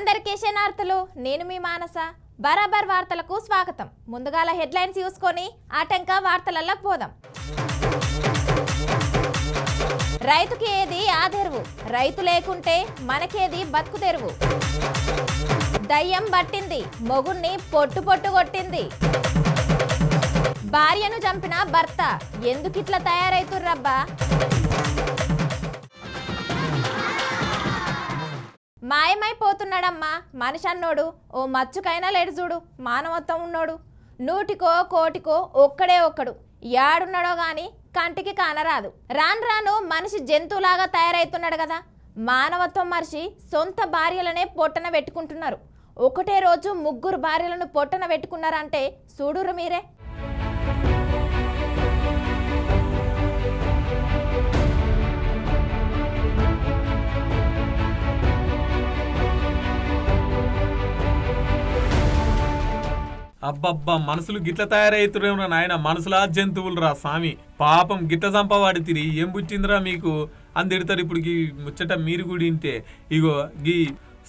అందరికీ శనార్థులు నేను మీ మానస. బరాబర్ వార్తలకు స్వాగతం. ముందుగాల హెడ్లైన్స్ చూసుకొని ఆటంక వార్తలలోకి పోదాం. రైతుకి ఏది ఆదెరువు రైతు లేకుంటే మనకేది బతుకు తెరువు? దయ్యం పట్టింది మొగుణ్ణి పొట్టు పొట్టు కొట్టింది. భార్యను చంపిన భర్త ఎందుకిట్లా తయారైతుర్రబ్బా? మాయమైపోతున్నాడమ్మా. మనిషి అన్నోడు ఓ మచ్చుకైనా లేడు చూడు మానవత్వం ఉన్నోడు. నూటికో కోటికో ఒక్కడే ఒక్కడు. యాడున్నాడో గాని కంటికి కానరాదు. రాను రాను మనిషి జంతువులాగా తయారైతున్నాడు కదా. మానవత్వం మనిషి సొంత భార్యలనే పొట్టన పెట్టుకుంటున్నారు. ఒకటే రోజు ముగ్గురు భార్యలను పొట్టన పెట్టుకున్నారంటే చూడురు మీరే. అబ్బబ్బా మనసులు గిట్ల తయారైతురేమో నాయన? మనసులా జంతువులు రా స్వామి. పాపం గిట్ల చంపవాడి తిరిగి ఏం పుట్టిందిరా మీకు? అందిడతారు ఇప్పుడు గీ ముచ్చట మీరు కూడా ఇంటే ఇగో గీ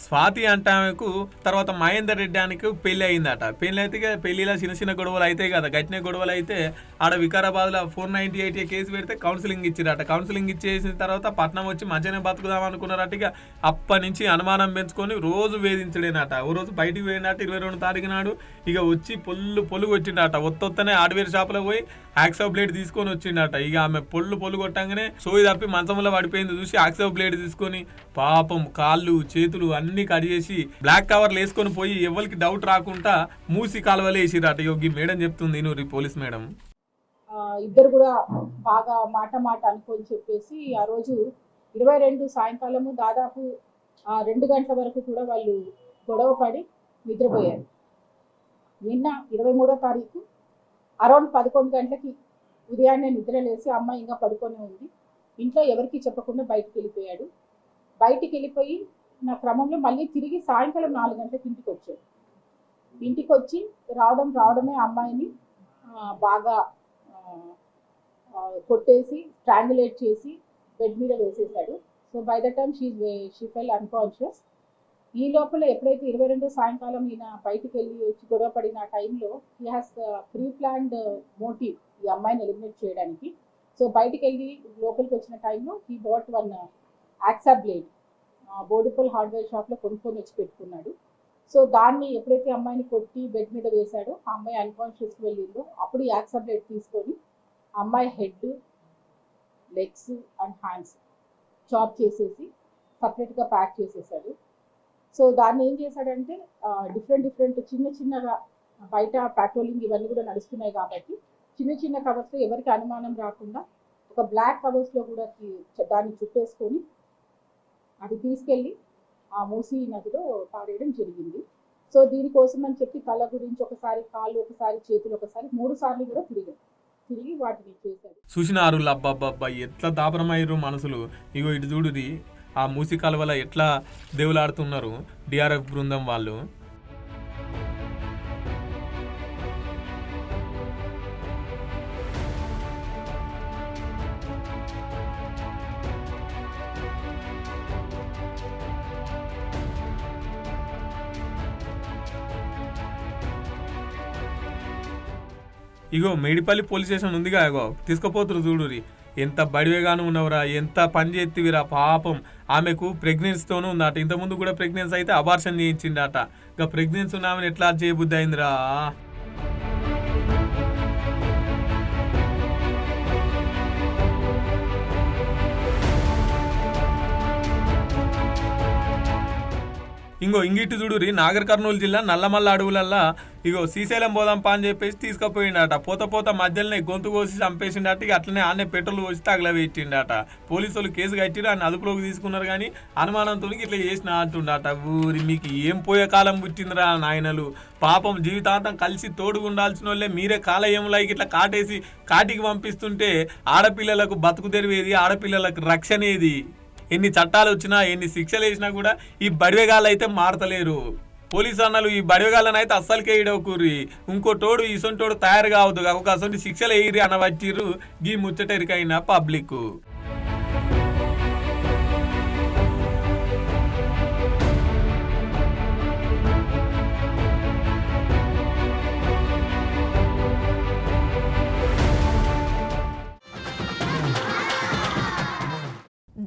స్వాతి అంటే ఆమెకు తర్వాత మహేందర్ రెడ్డి ఆమెకు పెళ్ళి అయిందట. పెళ్ళి అయితే ఇక పెళ్ళిలో చిన్న చిన్న గొడవలు అయితే కదా గట్టిన గొడవలు అయితే ఆడ వికారాబాద్లో ఫోర్ నైన్టీ ఎయిట్ కేసు పెడితే కౌన్సిలింగ్ ఇచ్చిరట. కౌన్సిలింగ్ ఇచ్చేసిన తర్వాత పట్నం వచ్చి మంచిగానే బతుకుదాం అనుకున్నారట. ఇక అప్పటి నుంచి అనుమానం పెంచుకొని రోజు వేధించడేనట. ఓ రోజు బయటికి పోయినట్టు ఇరవై రెండు తారీఖు నాడు. ఇక వచ్చి పొల్లు పొలుగు వచ్చిండట ఒత్తొత్తనే హార్డ్వేర్ షాప్లో పోయి యాక్సో బ్లేడ్ తీసుకొని వచ్చిండట ఇక ఆమె పొల్లు పొల్లు కొట్టంగానే సోయి తప్పి మంచంలో పడిపోయింది చూసి యాక్సో బ్లేడ్ తీసుకొని పాపం కాళ్ళు చేతులు అన్ని కట్ చేసి బ్లాక్ కవర్లు వేసుకొని పోయి ఎవరికి డౌట్ రాకుండా మూసి కాలువలే వేసిరట యోగి మేడం చెప్తుంది నువ్వు పోలీస్ మేడం. ఇద్దరు కూడా బాగా మాట మాట అనుకొని చెప్పేసి ఆ రోజు ఇరవై రెండు సాయంకాలము దాదాపు రెండు గంటల వరకు కూడా వాళ్ళు గొడవ పడి నిద్రపోయారు. నిన్న ఇరవై మూడో తారీఖు అరౌండ్ పదకొండు గంటలకి ఉదయాన్నే నిద్ర లేసి అమ్మాయి ఇంకా పడుకొని ఉంది. ఇంట్లో ఎవరికి చెప్పకుండా బయటికి వెళ్ళిపోయాడు. బయటికి వెళ్ళిపోయి నా క్రమంలో మళ్ళీ తిరిగి సాయంకాలం నాలుగు గంటలకు ఇంటికి వచ్చాడు. ఇంటికి వచ్చి రావడం రావడమే అమ్మాయిని బాగా కొట్టేసి స్ట్రాంగులేట్ చేసి బెడ్ మీద వేసేసాడు so by the time she she fell unconscious ఈ లోపల ఎప్పుడైతే ఇరవై రెండు సాయంకాలం ఈయన బయటికి వెళ్ళి వచ్చి గొడవ పడిన టైంలో he has pre planned motive ఈ అమ్మాయిని ఎలిమినేట్ చేయడానికి. సో బయటికి వెళ్ళి లోపలికి వచ్చిన టైంలో he bought one hacksaw blade Boduppal hardware షాప్లో కొనుక్కొని వచ్చి పెట్టుకున్నాడు. సో దాన్ని ఎప్పుడైతే అమ్మాయిని కొట్టి బెడ్ మీద వేశాడో ఆ అమ్మాయి అన్కాన్షియస్కి వెళ్ళిందో అప్పుడు యాక్సబ్లెట్ తీసుకొని ఆ అమ్మాయి head legs and hands chop చేసేసి సపరేట్గా ప్యాక్ చేసేసాడు. సో దాన్ని ఏం చేశాడంటే డిఫరెంట్ డిఫరెంట్ చిన్న చిన్నగా బయట పెట్రోలింగ్ ఇవన్నీ కూడా నడుస్తున్నాయి కాబట్టి చిన్న చిన్న కవర్స్లో ఎవరికి అనుమానం రాకుండా ఒక బ్లాక్ కవర్స్లో కూడా దాన్ని చుట్టేసుకొని అది తీసుకెళ్ళి ఆ మూసీ నదిలో పాడేయడం జరిగింది. సో దీనికోసం అని చెప్పి తల గురించి ఒకసారి కాళ్ళు ఒకసారి చేతులు ఒకసారి మూడు సార్లు కూడా తిరిగాడు తిరిగి వాటిని చేశారు. చూసినారు అబ్బబ్బబ్బా ఎట్లా దాపరమయ్యారు మనసులు. ఇగో ఇటు చూడుది ఆ మూసి కాలువల ఎట్లా దేవులాడుతున్నారు డిఆర్ఎఫ్ బృందం వాళ్ళు. ఇగో మేడిపల్లి పోలీస్ స్టేషన్ ఉందిగా ఇగో. తీసుకుపోతురు చూడురి ఎంత బడివేగాను ఉన్నవరా ఎంత పని చేతివిరా పాపం. ఆమెకు ప్రెగ్నెన్సీతోనూ ఉందట. ఇంతకుముందు కూడా ప్రెగ్నెన్సీ అయితే అబార్షన్ చేయించిండట. ఇక ప్రెగ్నెన్సీ ఉన్న ఆమెను ఎట్లా చేయబుద్ధి అయిందిరా? ఇంకో ఇంగిటి చూడురి నాగర్ కర్నూలు జిల్లా నల్లమల్ల అడవులల్లా ఇగో శ్రీశైలం పోదాంపా అని చెప్పేసి తీసుకుపోయిండట. పోత పోత మధ్యలోనే గొంతు కోసి చంపేసిండట. ఇక అట్లనే ఆనే పెట్రోల్ పోసి తగలబెట్టిండట. పోలీసు వాళ్ళు కేసు కట్టిరు ఆయన అదుపులోకి తీసుకున్నారు కానీ అనుమానంతో ఇట్లా చేసిన అంటుండట. ఊరి మీకు ఏం పోయే కాలం పుట్టిందిరా నాయనలు? పాపం జీవితాంతం కలిసి తోడుగా ఉండాల్సిన వాళ్ళే మీరే కాలయంలో ఇట్లా కాటేసి కాటికి పంపిస్తుంటే ఆడపిల్లలకు బతుకు తెరివేది ఆడపిల్లలకు రక్షణ ఏది? ఎన్ని చట్టాలు వచ్చినా ఎన్ని శిక్షలు వేసినా కూడా ఈ బడివేగాళ్ళు అయితే మారతలేరు. పోలీసు అన్నలు ఈ బడివేగాళ్ళని అయితే అస్సలకే ఇడవకూర్రి ఇంకో తోడు ఇసొంటోడు తయారు కావద్దు. ఒక అసలు శిక్షలు వేయరి అనవచ్చిర్రు గీ ముచ్చటరికైన పబ్లిక్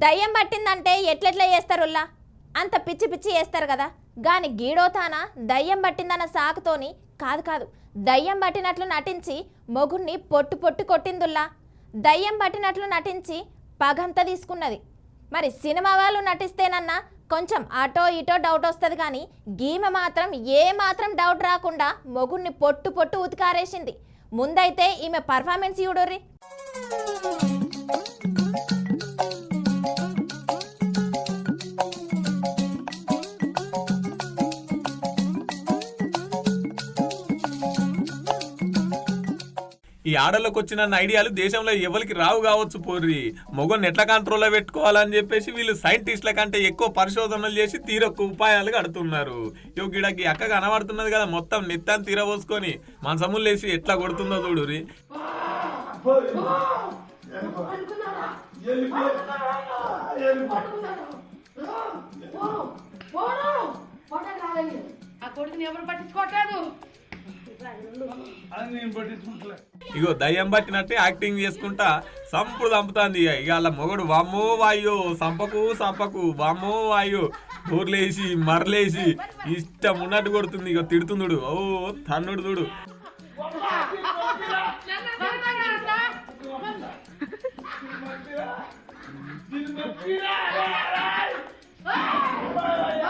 దయ్యం పట్టిందంటే ఎట్లెట్లా చేస్తారుల్లా? అంత పిచ్చి పిచ్చి చేస్తారు కదా. గాని గీడోతానా దయ్యం పట్టిందన్న సాకుతోని కాదు కాదు దయ్యం పట్టినట్లు నటించి మొగుణ్ణి పొట్టు పొట్టు కొట్టిందుల్లా? దయ్యం పట్టినట్లు నటించి పగంత తీసుకున్నది. మరి సినిమా వాళ్ళు నటిస్తేనన్నా కొంచెం అటో ఇటో డౌట్ వస్తుంది కానీ గీమె మాత్రం ఏ మాత్రం డౌట్ రాకుండా మొగుణ్ణి పొట్టు పొట్టు ఉతికారేసింది. ముందైతే ఈమె పర్ఫార్మెన్స్ చూడర్రి. ఈ ఆడలకు వచ్చిన ఐడియాలు దేశంలో ఎవరికి రావు కావచ్చు పోర్రి. మొగన్ ఎట్లా కంట్రోల్లో పెట్టుకోవాలని చెప్పేసి వీళ్ళు సైంటిస్టుల కంటే ఎక్కువ పరిశోధనలు చేసి తీరొక్క ఉపాయాలు కడుతున్నారు. ఇగో గిడకి అక్క కనబడుతున్నది కదా మొత్తం నిత్తాన్ని తీరబోసుకొని మనసములు వేసి ఎట్లా కొడుతుందో చూడురి ఆ కొడుకుని ఎవరు పట్టించుకోవట్లేదు? ఇగో దయ్యం పట్టినట్టే యాక్టింగ్ చేసుకుంటా సంపుడు చంపుతాంది ఇక ఇక వాళ్ళ మొగడు వామ్మో వాయో సంపకు సంపకు వామ్మో వాయో ఊర్లేసి మరలేసి ఇష్టం ఉన్నట్టు కొడుతుంది ఇక తిడుతుందుడు ఓ తన్నుడు చూడు.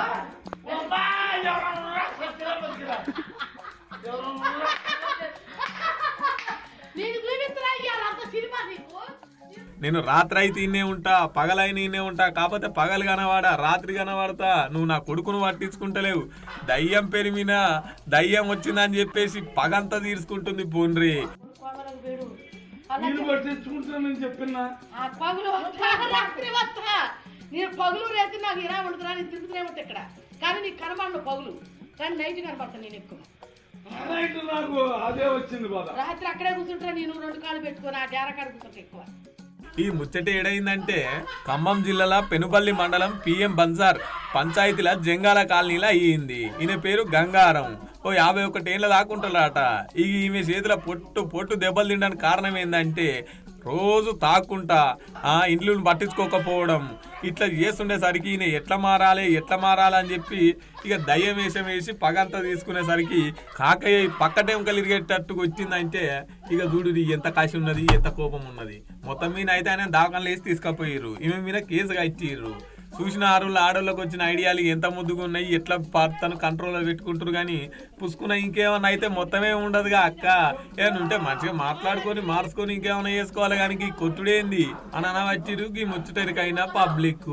నేను రాత్రి అయితే ఇన్నే ఉంటా పగలైన ఇన్నే ఉంటా కాకపోతే పగలు కనవాడా రాత్రి కనవాడతా నువ్వు నా కొడుకును పట్టించుకుంటలేవు. దయ్యం పెరిమినా దయ్యం వచ్చిందని చెప్పేసి పగంతా తీర్చుకుంటుంది పోన్రి నేను పట్టించుకుంటానని చెప్పిన? ఆ పగులు రేసి నాకు ఇలా ఉంటుందా నేను తిరుగుతూనే ఉంటా ఇక్కడ. కానీ నీకు కనబడను పగులు. కానీ నైట్ కనబడతాను నేను ఎక్కువ. నాకు అదే వచ్చింది బాధ. రాత్రి అక్కడే కూర్చుంటా నేను రెండు కాళ్ళు పెట్టుకొని ఆ డేర కాడ కూర్చుంటా ఎక్కువ. ఈ ముచ్చట ఏడైందంటే ఖమ్మం జిల్లాల పెనుపల్లి మండలం పిఎం బంజార్ పంచాయతీల జంగాల కాలనీలో అయ్యింది. ఈయన పేరు గంగారం. ఓ యాభై ఒకటేళ్ళ దాకుంటారట ఈ ఈమె చేతిలో పొట్టు పొట్టు దెబ్బలు తినడానికి కారణం ఏంటంటే రోజు తాక్కుంటా ఆ ఇండ్లను పట్టించుకోకపోవడం. ఇట్లా చేస్తుండేసరికి ఈయన ఎట్లా మారాలి ఎట్లా మారాలి అని చెప్పి ఇక దయ్యం వేషం వేసి పగంతా తీసుకునేసరికి కాకయ్య పక్కటేం కలిగేటట్టుకు వచ్చిందంటే ఇక చూడు ఎంత కాసి ఉన్నది ఎంత కోపం ఉన్నది. మొత్తం మీద అయితే ఆయన దాఖలు వేసి తీసుకపోయారు ఈమె మీద కేసుగా ఇచ్చిర్రు. చూసిన ఆరుల ఆడోళ్ళకి వచ్చిన ఐడియాలు ఎంత ముద్దుగా ఉన్నాయి ఎట్లా తను కంట్రోల్లో పెట్టుకుంటారు కానీ పుసుకున్న ఇంకేమన్నా అయితే మొత్తమే ఉండదుగా అక్క. ఏమైనా ఉంటే మంచిగా మాట్లాడుకొని మార్చుకొని ఇంకేమైనా చేసుకోవాలి కానీ కొత్తుడేంది కొట్టుడేంది? అని అనవచ్చిరు ఈ ముచ్చటరికైనా పబ్లిక్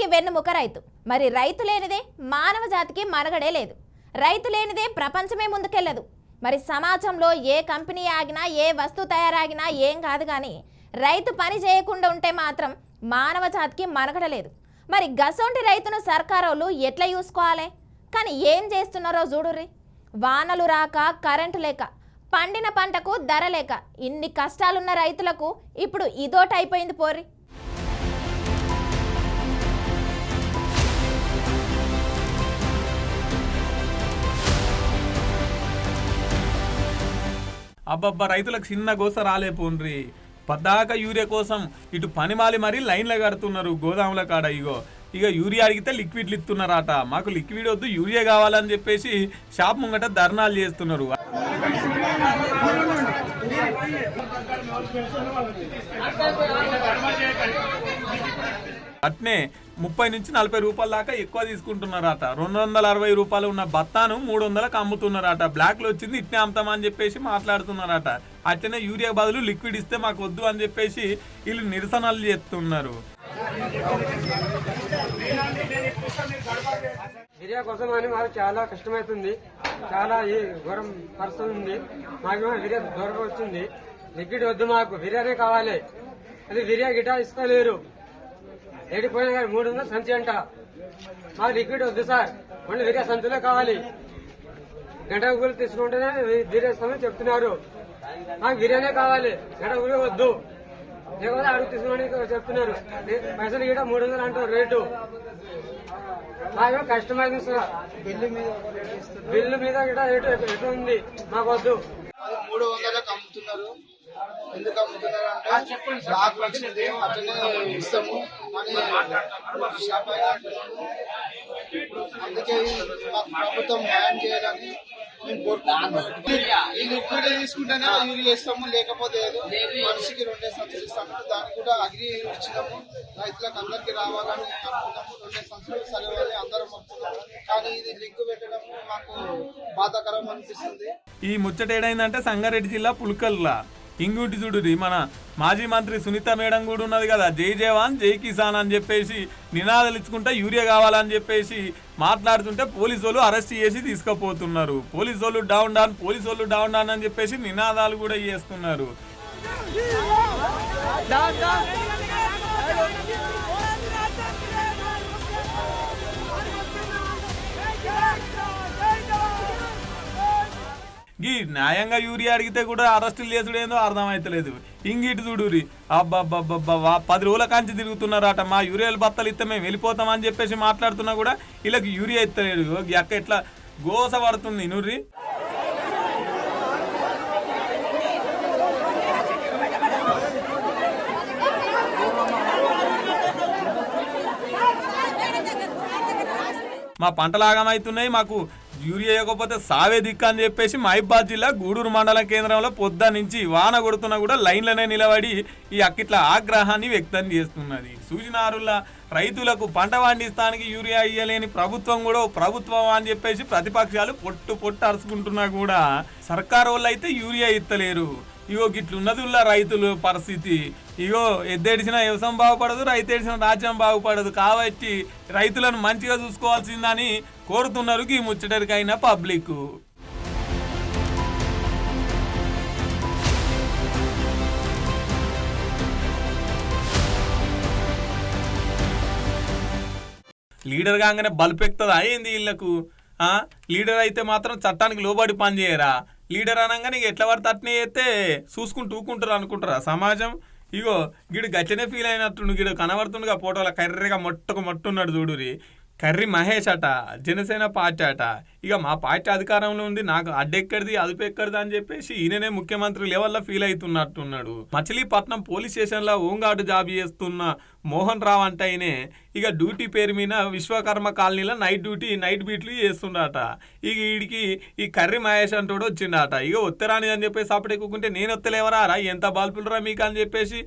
దేశానికి వెన్నుముక రైతు. మరి రైతు లేనిదే మానవ జాతికి మనగడే లేదు. రైతు లేనిదే ప్రపంచమే ముందుకెళ్ళదు మరి సమాజంలో ఏ కంపెనీ ఆగినా ఏ వస్తువు తయారాగినా ఏం కాదు కానీ రైతు పని చేయకుండా ఉంటే మాత్రం మానవ జాతికి మనగడలేదు మరి గసొంటి రైతును సర్కారోళ్ళు ఎట్లా చూసుకోవాలి? కానీ ఏం చేస్తున్నారో చూడుర్రి. వానలు రాక కరెంటు లేక పండిన పంటకు ధర లేక ఇన్ని కష్టాలున్న రైతులకు ఇప్పుడు ఇదోటైపోయింది పోర్రి. అబ్బబ్బా రైతులకు చిన్న గోస రాలేపోండ్రి పద్దాక యూరియా కోసం ఇటు పనిమాలి మరీ లైన్లో కడుతున్నారు గోదాముల కాడ ఇగో. ఇక యూరియా అడిగితే లిక్విడ్లు ఇస్తున్నారట మాకు లిక్విడ్ వద్దు యూరియా కావాలని చెప్పేసి షాప్ ముంగట ధర్నాలు చేస్తున్నారు. అట్నే ముప్పై నుంచి నలభై రూపాయల దాకా ఎక్కువ తీసుకుంటున్నారట. రెండు వందల అరవై రూపాయలు ఉన్న బత్తాను మూడు వందలకు అమ్ముతున్నారట. బ్లాక్లో వచ్చింది ఇట్నే అమ్ముతామని చెప్పేసి మాట్లాడుతున్నారట. అట్లనే యూరియా బదులు లిక్విడ్ ఇస్తే మాకు వద్దు అని చెప్పేసి వీళ్ళు నిరసనలు చేస్తున్నారు. యూరియా కోసం అని మాకు చాలా కష్టమవుతుంది చాలా ఈ ఘోరం పరిస్థితి ఉంది. మాకు విరియా దొరక వచ్చింది లిక్విడ్ వద్దు మాకు. విరియానే కావాలి. అది విరియా గిటా ఇస్తలేరు. ఏడిపోయినా కానీ మూడు వందలు సంచి అంట. మాకు లిక్విడ్ వద్దు సార్. ఓన్లీ విరియా సంచులే కావాలి. గంట గుళ్ళు తీసుకుంటేనే ఇస్తామని చెప్తున్నారు. మాకు విరియానే కావాలి. గంట గుళ్ళు వద్దు. లేకపోతే అడుగు తీసుకుని చెప్తున్నారు. పైసలు కూడా మూడు వందలు అంటారు రేటు. మాకు కష్టమైంది సార్. బిల్లు మీద బిల్లు మీద కూడా రేటు ఎటు ఉంది? మాకు వద్దు. మూడు వందలకు అమ్ముతున్నారు. ఎందుకు అమ్ముతున్నారు అంటే నాకు వచ్చింది అట్లనే ఇస్తాము. అందుకే ప్రభుత్వం న్యాయం చేయాలని మేము కోరుకుంటున్నాం ఈ లిక్విడ్ తీసుకుంటేనే యూరియా ఇస్తాము లేకపోతే లేదు మనిషికి రెండే సంచులు ఇస్తాము. దానికి కూడా అగ్రి ఇచ్చినాము రైతులకు అందరికీ రావాలని అనుకున్నాము రెండే సంచులు సరివాలి అందరం అనుకున్నాము కానీ ఇది లింక్ పెట్టడం మాకు బాధాకరం అనిపిస్తుంది. ఈ ముచ్చట ఏడైందంటే సంగారెడ్డి జిల్లా పుల్కల్లా. ఇంగుటి చూడురి మన మాజీ మంత్రి సునీత మేడం కూడా ఉన్నది కదా. జై జవాన్ జై కిసాన్ అని చెప్పేసి నినాదాలు ఇచ్చుకుంటా యూరియా కావాలని చెప్పేసి మాట్లాడుతుంటే పోలీసు వాళ్ళు అరెస్ట్ చేసి తీసుకుపోతున్నారు. పోలీసు వాళ్ళు డౌన్ డౌన్ పోలీసు వాళ్ళు డౌన్ డౌన్ అని చెప్పేసి నినాదాలు కూడా చేస్తున్నారు. గీ న్యాయంగా యూరియా అడిగితే కూడా అరెస్టులు చేసుడు ఏందో అర్థమైతలేదు. ఇంగిటి చూడురి అబ్బబ్బబ్బబ్బా పది రోజుల కాంచి తిరుగుతున్నారట. మా యూరియాలు బత్తలు ఇస్తే మేము వెళ్ళిపోతామని చెప్పేసి మాట్లాడుతున్నా కూడా వీళ్ళకి యూరియా ఇస్తలేడు ఈ అక్క ఎట్లా గోస పడుతుంది నూరి మా పంటలు ఆగమవుతున్నాయి మాకు యూరియా ఇవ్వకపోతే సావే దిక్కు అని చెప్పేసి మహిబాద్ జిల్లా గూడూరు మండల కేంద్రంలో పొద్దు నుంచి వాన కొడుతున్నా కూడా లైన్లనే నిలబడి ఈ అక్కిట్ల ఆగ్రహాన్ని వ్యక్తం చేస్తున్నది. సూచనారుల రైతులకు పంట పండిస్తానికి యూరియా ఇయ్యలేని ప్రభుత్వం కూడా ప్రభుత్వం అని చెప్పేసి ప్రతిపక్షాలు పొట్టు పొట్టు అరుచుకుంటున్నా కూడా. సర్కారు వాళ్ళు అయితే యూరియా ఇత్తలేరు. ఇగో గిట్లున్నది ఉన్నదిలా రైతుల పరిస్థితి. ఇగో ఎద్దేడిసిన వ్యవసాయం బాగుపడదు రైతు ఏడిసిన రాజ్యం బాగుపడదు. కాబట్టి రైతులను మంచిగా చూసుకోవాల్సిందని కోరుతున్నారు ఈ ముచ్చటరికైన పబ్లిక్. లీడర్ కాగానే బల్పెక్తుందా ఏంది వీళ్ళకు లీడర్ అయితే మాత్రం చట్టానికి లోబడి పని చేయరా? లీడర్ అనగానే ఇక ఎట్లా పడితే అట్నే చేస్తే చూసుకుంటూ ఊకుంటారు అనుకుంటారా. సమాజం ఇగో గీడు గచ్చనే ఫీల్ అయినట్టుండు గీడు కనబడుతుండగా ఫోటోలో కర్రెగా మొట్టకు మొట్టున్నాడు చూడురి కర్రీ మహేష్ అట జనసేన పార్టీ అట. ఇక మా పార్టీ అధికారంలో ఉంది నాకు అడ్డెక్కడిది అదుపు ఎక్కడిది అని చెప్పేసి ఈయననే ముఖ్యమంత్రి లెవెల్లో ఫీల్ అవుతున్నట్టున్నాడు మచిలీపట్నం పోలీస్ స్టేషన్లో హోంగార్డు జాబ్ చేస్తున్న మోహన్ రావు అంటే ఆయనే ఇక డ్యూటీ పేరు మీద విశ్వకర్మ కాలనీలో నైట్ డ్యూటీ నైట్ బీట్లు చేస్తుండట ఇక వీడికి ఈ కర్రీ మహేష్ అంటోడు వచ్చిండట. ఇక ఒత్తరాని అని చెప్పేసి అప్పుడు ఎక్కుకుంటే నేను ఒత్తలేవరా? ఎంత బాల్పులరా మీకు? అని చెప్పేసి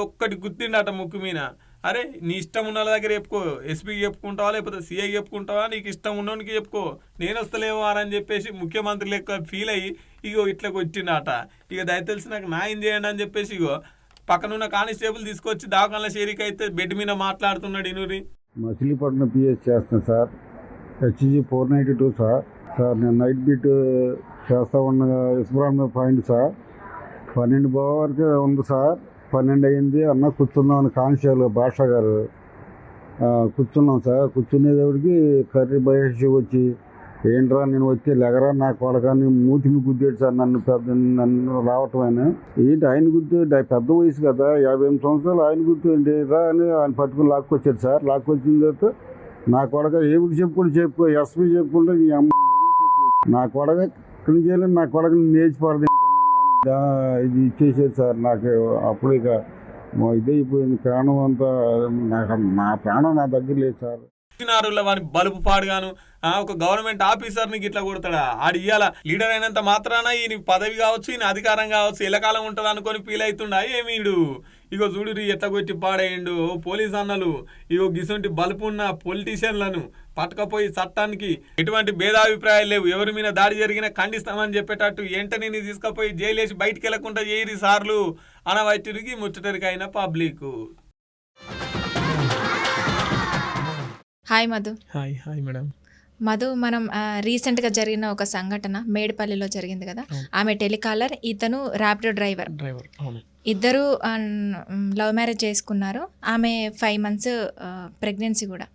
ఒక్కటి గుర్తిండట ముక్కు మీద. అరే నీ ఇష్టం ఉన్న వాళ్ళ దగ్గర చెప్పుకో. ఎస్పీకి చెప్పుకుంటావా లేకపోతే సీఐ చెప్పుకుంటావా? నీకు ఇష్టం ఉన్నోనికి చెప్పుకో. నేను వస్తలేవా అని చెప్పేసి ముఖ్యమంత్రి లెక్క ఫీల్ అయ్యి ఇగో ఇట్లకి వచ్చిండట. ఇక దయతెలిసి నాకు న్యాయం చేయండి అని చెప్పేసి ఇగో పక్కనున్న కానిస్టేబుల్ తీసుకొచ్చి దావకాల షేరిక అయితే బెడ్ మీద మాట్లాడుతున్నాడు ఇనూరి. మచిలీపట్నం పిఎస్ చేస్తాను sir. HG four ninety two sir. Sir నేను నైట్ బీట్ చేస్తా ఉన్న ఇస్బ్రాహ్మ పాయింట్ సార్. పన్నెండు బావ వరకు ఉంది సార్. పన్నెండు అయింది. అన్న కూర్చుందామని కానిస్టేబుల్ భాష గారు కూర్చున్నాం సార్. కూర్చునేటప్పటికి కర్రీ బయసి వచ్చి ఏంట్రా నేను వచ్చి లెగరా నా కొడకాన్ని మూతిని గుద్దేడు సార్. నన్ను పెద్ద నన్ను రావటమైన ఏంటి ఆయన గుర్తు పెద్ద వయసు కదా యాభై ఎనిమిది సంవత్సరాలు ఆయన గుర్తు ఏంటి? రా అని ఆయన పట్టుకుని లాక్కొచ్చాడు సార్. లాక్కొచ్చిన తర్వాత నా కొడక ఏమిటి చెప్పుకుంటే చెప్పు ఎస్పీ చెప్పుకుంటే నీ అమ్మ చెప్పు. నా కొడక ఇక్కడ చేయాలి నా కొడకని నేర్చిపడదు ఇది ఇచ్చేసేది సార్ నాకు అప్పుడు ఇక ఇదైపోయింది. ప్రాణం అంతా నాకు నా ప్రాణం నా దగ్గర లేదు సార్. నారుల వాని బలుపు పాడుగాను. ఒక గవర్నమెంట్ ఆఫీసర్ని గిట్లా కొడతాడా? ఆడు ఇయ్యాల లీడర్ అయినంత మాత్రాన ఈయన పదవి కావచ్చు ఈయన అధికారం కావచ్చు ఎల్లకాలం ఉంటుంది అనుకొని ఫీల్ అవుతుండా ఏమీడు ఇగో చూడు ఎట్లా కొట్టి పాడేయండు? ఓ పోలీస్ అన్నలు ఇగో గిసొంటి బలుపు ఉన్న పొలిటీషియన్లను పట్టుకపోయి చట్టానికి ఎటువంటి భేదాభిప్రాయాలు లేవు. ఎవరి మీద దాడి జరిగినా ఖండిస్తామని చెప్పేటట్టు వెంటనే తీసుకుపోయి జైలేసి బయటికి వెళ్ళకుండా చేయరి సార్లు అనవైతుడికి ముచ్చటరికైన public hi Madhu. Hi hi madam. Madhu మనం రీసెంట్గా జరిగిన ఒక సంఘటన మేడిపల్లిలో జరిగింది కదా? ఆమె టెలికాలర్ ఇతను ర్యాపిడో డ్రైవర్. డ్రైవర్ ఇద్దరు లవ్ మ్యారేజ్ చేసుకున్నారు. ఆమె ఫైవ్ మంత్స్ ప్రెగ్నెన్సీ కూడా.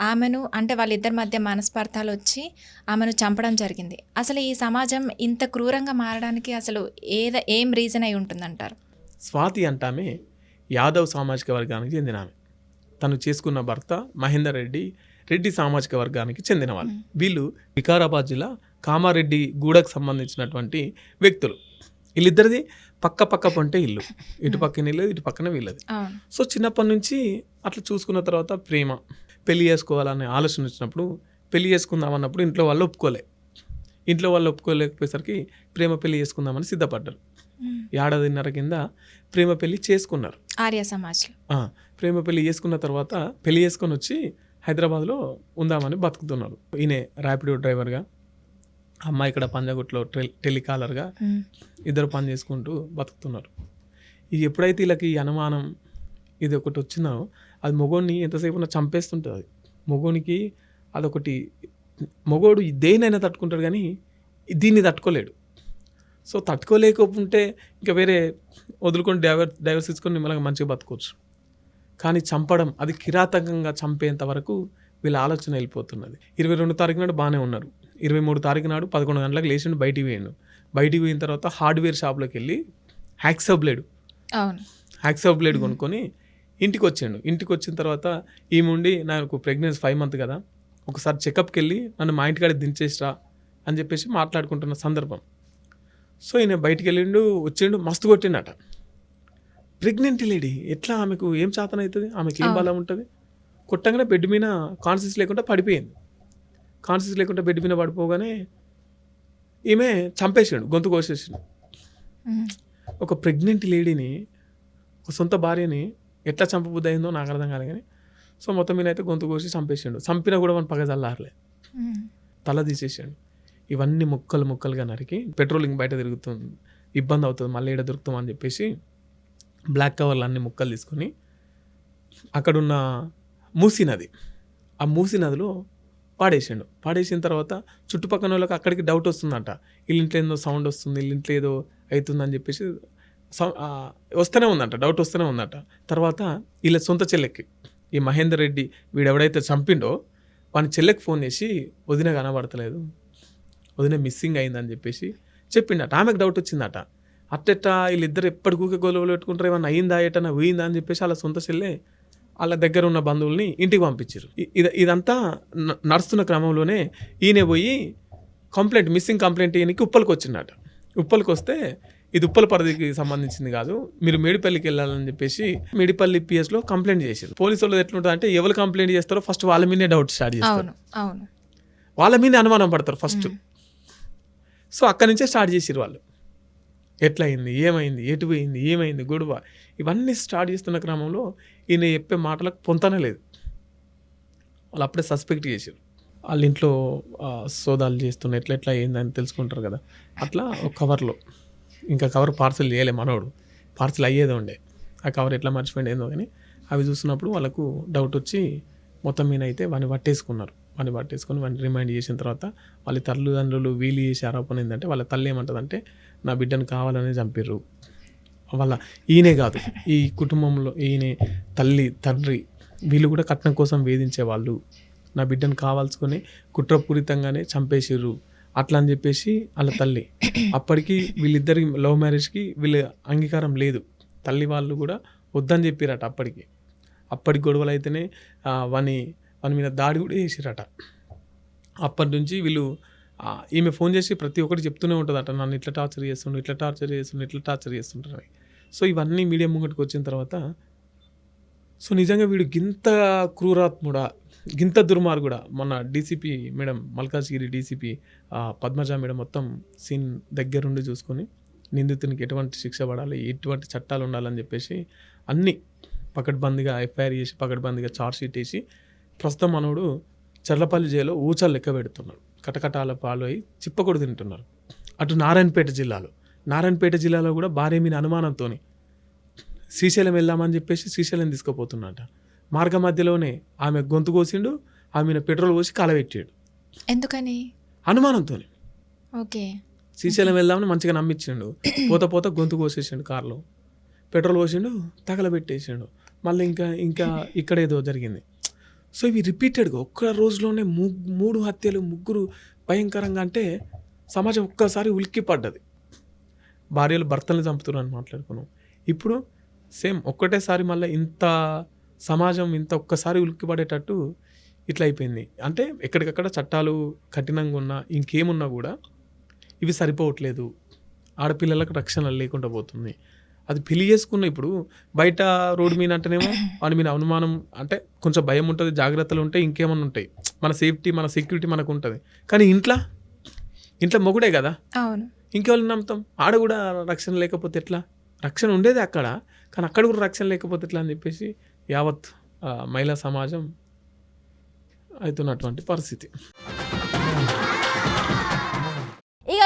ఆమెను అంటే వాళ్ళిద్దరి మధ్య మనస్పార్థాలు వచ్చి ఆమెను చంపడం జరిగింది. అసలు ఈ సమాజం ఇంత క్రూరంగా మారడానికి అసలు ఏద ఏం రీజన్ అయి ఉంటుందంటారు? స్వాతి అంటామే యాదవ్ సామాజిక వర్గానికి చెందిన ఆమె. తను చేసుకున్న భర్త మహేందర్ రెడ్డి రెడ్డి సామాజిక వర్గానికి చెందిన వాళ్ళు వీళ్ళు వికారాబాద్ జిల్లా కామారెడ్డి గూడకు సంబంధించినటువంటి వ్యక్తులు. వీళ్ళిద్దరిది పక్క పక్క పొంటే ఇల్లు. ఇటు పక్కన ఇల్లు ఇటు పక్కన వీళ్ళది. సో చిన్నప్పటి నుంచి అట్లా చూసుకున్న తర్వాత ప్రేమ. పెళ్ళి చేసుకోవాలనే ఆలోచన వచ్చినప్పుడు పెళ్ళి చేసుకుందాం అన్నప్పుడు ఇంట్లో వాళ్ళు ఒప్పుకోలే. ఇంట్లో వాళ్ళు ఒప్పుకోలేకపోయేసరికి ప్రేమ పెళ్ళి చేసుకుందామని సిద్ధపడ్డారు. ఏడాదిన్నర కింద ప్రేమ పెళ్ళి చేసుకున్నారు. ఆర్య సమాజ్లో. ఆ, ప్రేమ పెళ్ళి చేసుకున్న తర్వాత పెళ్ళి చేసుకొని వచ్చి హైదరాబాద్లో ఉందామని బతుకుతున్నారు. ఈయన ర్యాపిడో డ్రైవర్గా అమ్మాయి ఇక్కడ పంజాగుట్లో టెలి టెలికాలర్గా. ఇద్దరు పని చేసుకుంటూ బతుకుతున్నారు. ఇది ఎప్పుడైతే వీళ్ళకి ఈ అనుమానం ఇది ఒకటి వచ్చిందో అది మొగోడిని ఎంతసేపు ఉన్నా చంపేస్తుంటుంది. అది మొగోనికి అదొకటి మొగోడు దేనైనా తట్టుకుంటాడు కానీ దీన్ని తట్టుకోలేడు. సో తట్టుకోలేకపోతే ఇంకా వేరే వదులుకొని డైవర్ డైవర్స్ ఇచ్చుకొని నిమ్మలంగా మంచిగా బతకవచ్చు కానీ చంపడం అది కిరాతకంగా చంపేంత వరకు వీళ్ళ ఆలోచన వెళ్ళిపోతున్నది. ఇరవై రెండు తారీఖు నాడు బాగానే ఉన్నారు. ఇరవై మూడు తారీఖు నాడు పదకొండు గంటలకు లేచిండు బయటికి పోయిండు. బయటికి పోయిన తర్వాత హార్డ్వేర్ షాప్లోకి వెళ్ళి హ్యాక్సో బ్లేడ్ అవును. హ్యాక్సో బ్లేడ్ కొనుక్కొని ఇంటికి వచ్చిండు ఇంటికి వచ్చిన తర్వాత ఈమె ఉండి నాకు ప్రెగ్నెన్సీ ఫైవ్ మంత్ కదా ఒకసారి చెకప్కి వెళ్ళి నన్ను మా ఇంటికాడ దించేసిరా అని చెప్పేసి మాట్లాడుకుంటున్న సందర్భం. సో ఈయన బయటికి వెళ్ళిండు వచ్చిండు మస్తు కొట్టిండట. ప్రెగ్నెంట్ లేడీ ఎట్లా ఆమెకు ఏం చేతన అవుతుంది? ఆమెకి ఏం బలం ఉంటుంది? కొట్టంగానే బెడ్ మీద కాన్షియస్ లేకుండా పడిపోయింది. కాన్షియస్ లేకుండా బెడ్ మీద పడిపోగానే ఈమె చంపేసిండు గొంతు కోసేసిండు. ఒక ప్రెగ్నెంట్ లేడీని ఒక సొంత భార్యని ఎట్లా చంపబుద్ధి అయిందో నాకు అర్థం కాలే కానీ సో మొత్తం మీద అయితే గొంతు కోసి చంపేసిండు. చంపినా కూడా మన పగ చల్లారలే. తల తీసేసాడు. ఇవన్నీ ముక్కలు ముక్కలుగా నరికి పెట్రోలింగ్ బయట తిరుగుతుంది ఇబ్బంది అవుతుంది మళ్ళీ ఏడ దొరుకుతాం అని చెప్పేసి బ్లాక్ కవర్లు అన్ని ముక్కలు తీసుకొని అక్కడున్న మూసీ నది ఆ మూసీ నదిలో పాడేసిండు. పాడేసిన తర్వాత చుట్టుపక్కల వాళ్ళకి అక్కడికి డౌట్ వస్తుందంట. వీళ్ళింట్లో ఏదో సౌండ్ వస్తుంది వీళ్ళింట్లో ఏదో అవుతుందని చెప్పేసి వస్తూనే ఉందంట డౌట్ వస్తూనే ఉందంట. తర్వాత వీళ్ళ సొంత చెల్లెకి ఈ మహేందర్ రెడ్డి వీడు ఎవడైతే చంపిండో వాని చెల్లెకి ఫోన్ చేసి వదిన కనబడతలేదు. వదిన మిస్సింగ్ అయిందని చెప్పేసి చెప్పిండట. ఆమెకు డౌట్ వచ్చిందట. అట్టెట్టా వీళ్ళిద్దరు ఎప్పటికూకే గొలవలు పెట్టుకుంటారు ఏమన్నా అయిందా ఎటన్నా పోయిందా అని చెప్పేసి వాళ్ళ సొంత చెల్లె వాళ్ళ దగ్గర ఉన్న బంధువుల్ని ఇంటికి పంపించారు ఇది ఇదంతా నడుస్తున్న క్రమంలోనే ఈయన పోయి కంప్లైంట్ మిస్సింగ్ కంప్లైంట్ ఈయనకి ఉప్పలకి వచ్చిందట ఉప్పలకి వస్తే ఇది ఉప్పల పరిధికి సంబంధించింది కాదు మీరు మేడిపల్లికి వెళ్ళాలని చెప్పేసి మేడిపల్లి పిఎస్లో కంప్లైంట్ చేశారు పోలీసు వాళ్ళు ఎట్లుంటుంది అంటే ఎవరు కంప్లైంట్ చేస్తారో ఫస్ట్ వాళ్ళ మీదే డౌట్ స్టార్ట్ చేస్తారు. వాళ్ళ మీద అనుమానం పడతారు ఫస్ట్ సో అక్కడి నుంచే స్టార్ట్ చేసిరు వాళ్ళు. ఎట్లయింది? ఏమైంది? ఎటు పోయింది? ఏమైంది? గొడవ? ఇవన్నీ స్టార్ట్ చేస్తున్న క్రమంలో ఈయన చెప్పే మాటలకు పొంతనే లేదు. వాళ్ళు అప్పుడే సస్పెక్ట్ చేశారు వాళ్ళ ఇంట్లో సోదాలు చేస్తున్న ఎట్లా ఎట్లా ఏందని తెలుసుకుంటారు కదా. అట్లా ఒక కవర్లో. ఇంకా కవర్ పార్సల్ చేయలే మనోడు. పార్సల్ అయ్యేది ఉండే. ఆ కవర్ ఎట్లా మర్చిపోయింది ఏందో కానీ అవి చూసినప్పుడు వాళ్ళకు డౌట్ వచ్చి మొత్తం మీద అయితే వాడిని పట్టేసుకున్నారు. వాడిని పట్టేసుకొని వాడిని రిమైండ్ చేసిన తర్వాత వాళ్ళ తల్లిదండ్రులు వీలు చేసే ఆరోపణ ఏంటంటే వాళ్ళ తల్లి ఏమంటుందంటే నా బిడ్డను కావాలని చంపిర్రు. వాళ్ళ ఈయనే కాదు ఈ కుటుంబంలో ఈయనే తల్లి తండ్రి వీళ్ళు కూడా కట్నం కోసం వేధించే వాళ్ళు. నా బిడ్డను కావాల్సుకొని కుట్రపూరితంగానే చంపేసిర్రు. అట్లా అని చెప్పేసి వాళ్ళ తల్లి. అప్పటికి వీళ్ళిద్దరికి లవ్ మ్యారేజ్కి వీళ్ళ అంగీకారం లేదు. తల్లి వాళ్ళు కూడా వద్దని చెప్పారట అప్పటికి. అప్పటి గొడవలు అయితేనే వాని వాని మీద దాడి కూడా చేసిరట. అప్పటి నుంచి వీళ్ళు ఈమె ఫోన్ చేసి ప్రతి ఒక్కటి చెప్తూనే ఉంటుందట నన్ను ఇట్లా టార్చర్ చేస్తుండ్రు ఇట్లా టార్చర్ చేస్తుండ్రు ఇట్లా టార్చర్ చేస్తుంటారు సో ఇవన్నీ మీడియా ముంగటికి వచ్చిన తర్వాత సో నిజంగా వీడు గింత క్రూరాత్ముడా గింత దుర్మార్గుడా. మన DCP madam Malkajgiri DCP Padmaja madam మొత్తం సీన్ దగ్గరుండి చూసుకొని నిందితునికి ఎటువంటి శిక్ష పడాలి ఎటువంటి చట్టాలు ఉండాలని చెప్పేసి అన్నీ పకడ్బందీగా ఎఫ్ఐఆర్ చేసి పకడ్బందీగా షీట్ వేసి ప్రస్తుతం మనోడు చర్లపల్లి జైల్లో ఊచలు లెక్క పెడుతున్నాడు. కటకటాల పాలు అయి చిప్పకొడు తింటున్నారు అటు నారాయణపేట జిల్లాలో. నారాయణపేట జిల్లాలో కూడా భార్య మీద అనుమానంతో శ్రీశైలం వెళ్దామని చెప్పేసి శ్రీశైలం తీసుకుపోతున్నట మార్గ మధ్యలోనే ఆమె గొంతు కోసిండు ఆమె పెట్రోల్ పోసి కాలబెట్టాడు ఎందుకని? అనుమానంతో ఓకే. శ్రీశైలం వెళ్దామని మంచిగా నమ్మించిండు. పోత పోత గొంతు కోసేసిండు కారులో. పెట్రోల్ పోసిండు తగలబెట్టేసిండు. మళ్ళీ ఇంకా ఇంకా ఇక్కడ ఏదో జరిగింది. సో ఇవి రిపీటెడ్గా ఒక్క రోజులోనే మూడు హత్యలు ముగ్గురు భయంకరంగా అంటే సమాజం ఒక్కసారి ఉలిక్కి పడ్డది. భార్యలు భర్తలను చంపుతున్నారు అని మాట్లాడుకున్నాం. ఇప్పుడు సేమ్ ఒక్కటేసారి మళ్ళీ ఇంత సమాజం ఇంత ఒక్కసారి ఉలిక్కిపడేటట్టు ఇట్లా అయిపోయింది. అంటే ఎక్కడికక్కడ చట్టాలు కఠినంగా ఉన్నా ఇంకేమున్నా కూడా ఇవి సరిపోవట్లేదు. ఆడపిల్లలకు రక్షణ లేకుండా పోతుంది. అది పెళ్ళి చేసుకున్న ఇప్పుడు బయట రోడ్డు మీద అంటేనేమో వాడి మీద అనుమానం అంటే కొంచెం భయం ఉంటుంది జాగ్రత్తలు ఉంటాయి ఇంకేమన్నా ఉంటాయి. మన సేఫ్టీ మన సెక్యూరిటీ మనకు ఉంటుంది కానీ ఇంట్లో ఇంట్లో మొగుడే కదా. అవును. ఇంకెవరిని నమ్ముతాం? ఆడ కూడా రక్షణ లేకపోతే ఎట్లా? రక్షణ ఉండేది అక్కడ కానీ అక్కడ కూడా రక్షణ లేకపోతే ఎట్లా అని చెప్పేసి యావత్ మహిళా సమాజం అవుతున్నటువంటి పరిస్థితి.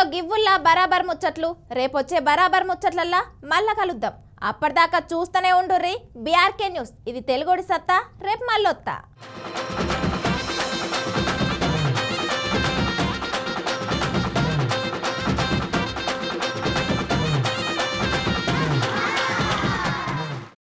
ఇక గివ్వుల్లా బరాబర్ ముచ్చట్లు. రేపొచ్చే బరాబర్ ముచ్చట్లల్లా మళ్ళా కలుద్దాం. అప్పటిదాకా చూస్తూనే ఉండుర్రి. బీఆర్కే న్యూస్ ఇది తెలుగుడి సత్తా రేపు మళ్ళొత్తా.